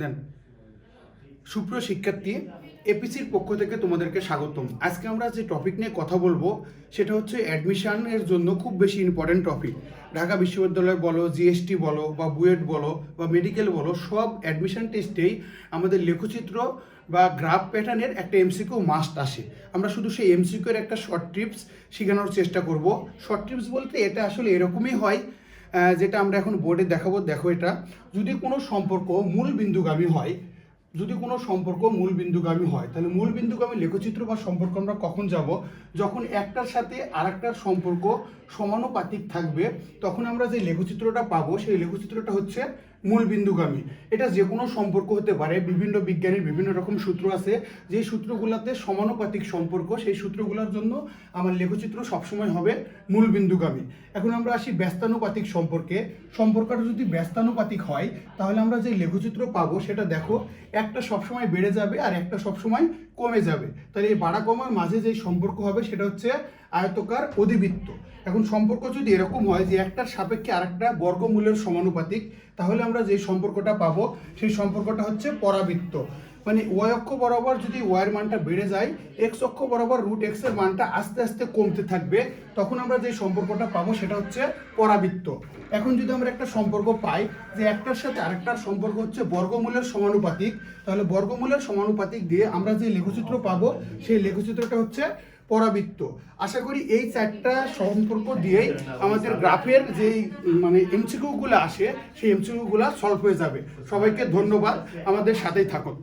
দেন। সুপ্রিয় শিক্ষার্থী এপিসির পক্ষ থেকে তোমাদেরকে স্বাগতম। আজকে আমরা যে টপিক নিয়ে কথা বলব, সেটা হচ্ছে অ্যাডমিশনের জন্য খুব বেশি ইম্পর্টেন্ট টপিক ঢাকা বিশ্ববিদ্যালয় বলো জিএসটি বলো, বা বুয়েট বলো, বা মেডিকেল বলো, সব অ্যাডমিশন টেস্টেই আমাদের লেখচিত্র বা গ্রাফ প্যাটার্নের একটা এমসিকিউ মাস্ট আসে। আমরা শুধু সেই এমসিকিউ এর একটা শর্ট ট্রিপস শেখানোর চেষ্টা করব। শর্ট ট্রিপস বলতে এটা আসলে এরকমই হয় যেটা আমরা এখন বোর্ডে দেখাবো, দেখো এটা। যদি কোনো সম্পর্ক মূল বিন্দুগামী হয়, যদি কোনো সম্পর্ক মূল বিন্দুগামী হয়, তাহলে মূল বিন্দুগামী লেখচিত্র বা সম্পর্ক আমরা কখন যাব? যখন একটার সাথে আরেকটার সম্পর্ক সমানুপাতিক থাকবে, তখন আমরা যে লেখচিত্রটা পাবো, সেই লেখচিত্রটা হচ্ছে মূল বিন্দুগামী এটা যে কোনো সম্পর্ক হতে পারে, বিভিন্ন বিজ্ঞানের বিভিন্ন রকম সূত্র আছে, যে সূত্রগুলোতে সমানুপাতিক সম্পর্ক, সেই সূত্রগুলোর জন্য আমার লেখচিত্র সবসময় হবে মূল বিন্দুগামী এখন আমরা আসি ব্যস্তানুপাতিক সম্পর্কে। সম্পর্কটা যদি ব্যস্তানুপাতিক হয়, তাহলে আমরা যে লেখচিত্র পাবো, সেটা দেখো, একটা সবসময় বেড়ে যাবে আর একটা সবসময় কমে যাবে। তাহলে এই বাড়া কমার মাঝে যে সম্পর্ক হবে সেটা হচ্ছে আয়তকার অধিবৃত্ত। এখন সম্পর্ক যদি এরকম হয় যে একটার সাপেক্ষে আরেকটা বর্গমূলের সমানুপাতিক, তাহলে আমরা যে সম্পর্কটা পাবো সেই সম্পর্কটা হচ্ছে পরাবৃত্ত। মানে ওয়াই অক্ষ বরাবর যদি ওয়াইয়ের মানটা বেড়ে যায় এক্স অক্ষ বরাবর রুট এক্সের মানটা আস্তে আস্তে কমতে থাকবে, তখন আমরা যে সম্পর্কটা পাবো সেটা হচ্ছে পরাবৃত্ত। এখন যদি আমরা একটা সম্পর্ক পাই, যে একটার সাথে আরেকটার সম্পর্ক হচ্ছে বর্গমূলের সমানুপাতিক, তাহলে বর্গমূলের সমানুপাতিক দিয়ে আমরা যে লেখচিত্র পাবো, সেই লেখচিত্রটা হচ্ছে পরাবৃত্ত। আশা করি এই চারটা সম্পর্ক দিয়েই আমাদের গ্রাফের যেই মানে এমসিকিউগুলো আসে, সেই এমসিকিউগুলো সলভ হয়ে যাবে। সবাইকে ধন্যবাদ। আমাদের সাথেই থাকুন।